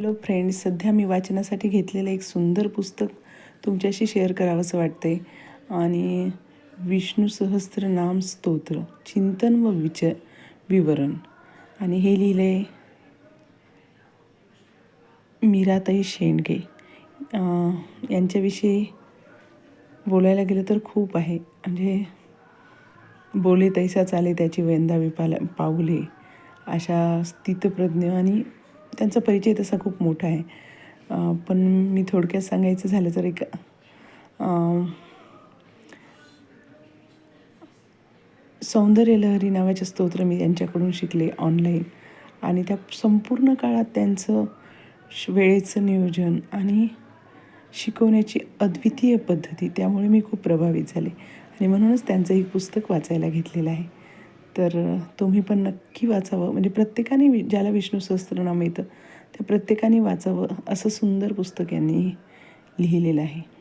Hello friends सध्या मी वाचनासाठी घेतलेलं एक सुंदर पुस्तक तुमच्याशी शेअर करावंसं वाटतंय. आणि विष्णू सहस्त्रनाम स्तोत्र चिंतन व विच विवरण. आणि हे लिहिलं आहे मीराताई शेंडगे. यांच्याविषयी बोलायला गेलं तर खूप आहे. म्हणजे बोले तैसा चाले त्याची वेंदावी पाला पाऊले अशा स्थितप्रज्ञ आणि त्यांचा परिचय तसा खूप मोठा आहे. पण मी थोडक्यात सांगायचं झालं तर एक सौंदर्य लहरी नावाचे स्तोत्र मी त्यांच्याकडून शिकले ऑनलाईन आणि त्या संपूर्ण काळात त्यांचं श- वेळेचं नियोजन आणि शिकवण्याची अद्वितीय पद्धती त्यामुळे मी खूप प्रभावित झाले. आणि म्हणूनच त्यांचं एक पुस्तक वाचायला घेतलेलं आहे. तर तुम्ही पण नक्की वाचावं. म्हणजे प्रत्येकाने वि- ज्याला विष्णू सहस्त्रनाम येतं त्या प्रत्येकाने वाचावं असं सुंदर पुस्तक यांनी लिहिलेलं आहे.